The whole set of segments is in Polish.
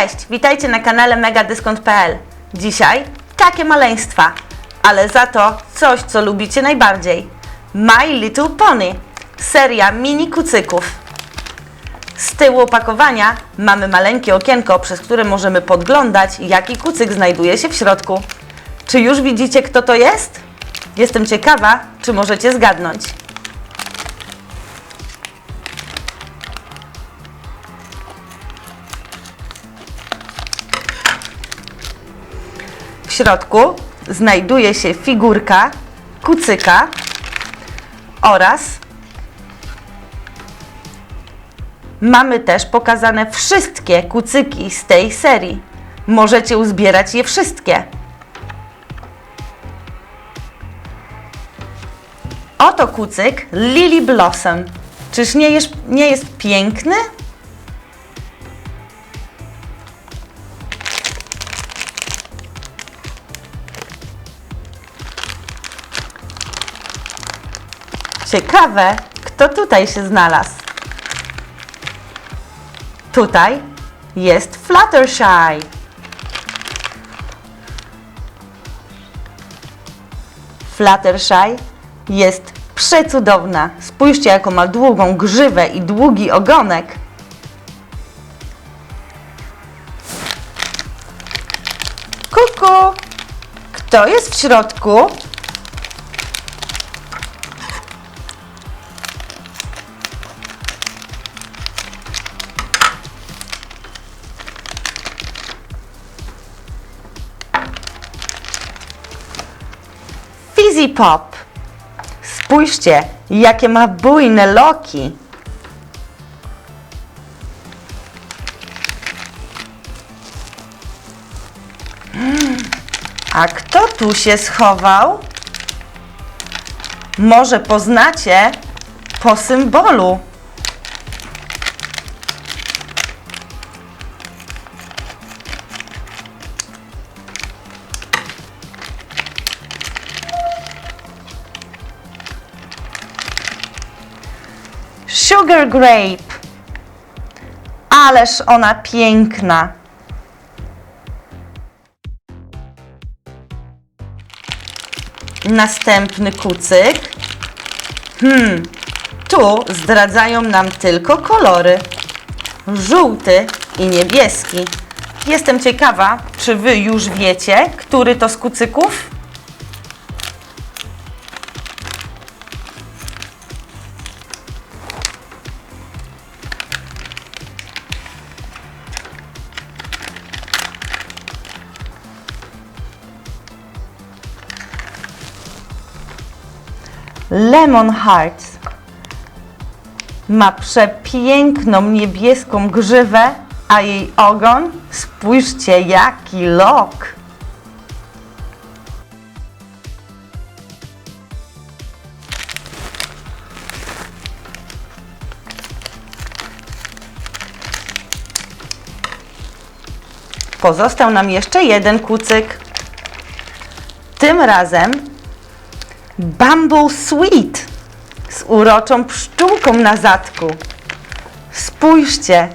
Cześć, witajcie na kanale megadyskont.pl. Dzisiaj takie maleństwa, ale za to coś, co lubicie najbardziej. My Little Pony, seria mini kucyków. Z tyłu opakowania mamy maleńkie okienko, przez które możemy podglądać, jaki kucyk znajduje się w środku. Czy już widzicie, kto to jest? Jestem ciekawa, czy możecie zgadnąć. Środku znajduje się figurka kucyka oraz mamy też pokazane wszystkie kucyki z tej serii. Możecie uzbierać je wszystkie. Oto kucyk Lily Blossom. Czyż nie jest, nie jest piękny? Ciekawe, kto tutaj się znalazł. Tutaj jest Fluttershy. Fluttershy jest przecudowna. Spójrzcie, jaką ma długą grzywę i długi ogonek. Kuku! Kto jest w środku? Fizzy Pop. Spójrzcie, jakie ma bujne loki. A kto tu się schował? Może poznacie po symbolu. Sugar Grape. Ależ ona piękna. Następny kucyk. Hmm, tu zdradzają nam tylko kolory. Żółty i niebieski. Jestem ciekawa, czy Wy już wiecie, który to z kucyków? Lemon Heart ma przepiękną niebieską grzywę, a jej ogon, spójrzcie jaki lok. Pozostał nam jeszcze jeden kucyk. Tym razem Bumble Sweet z uroczą pszczółką na zadku. Spójrzcie,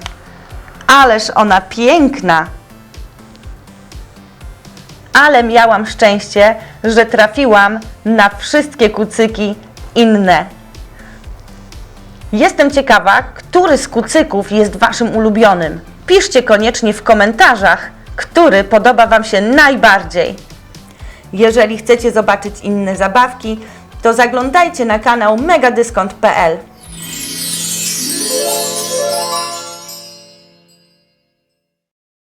ależ ona piękna. Ale miałam szczęście, że trafiłam na wszystkie kucyki inne. Jestem ciekawa, który z kucyków jest Waszym ulubionym. Piszcie koniecznie w komentarzach, który podoba Wam się najbardziej. Jeżeli chcecie zobaczyć inne zabawki, to zaglądajcie na kanał megadyskont.pl.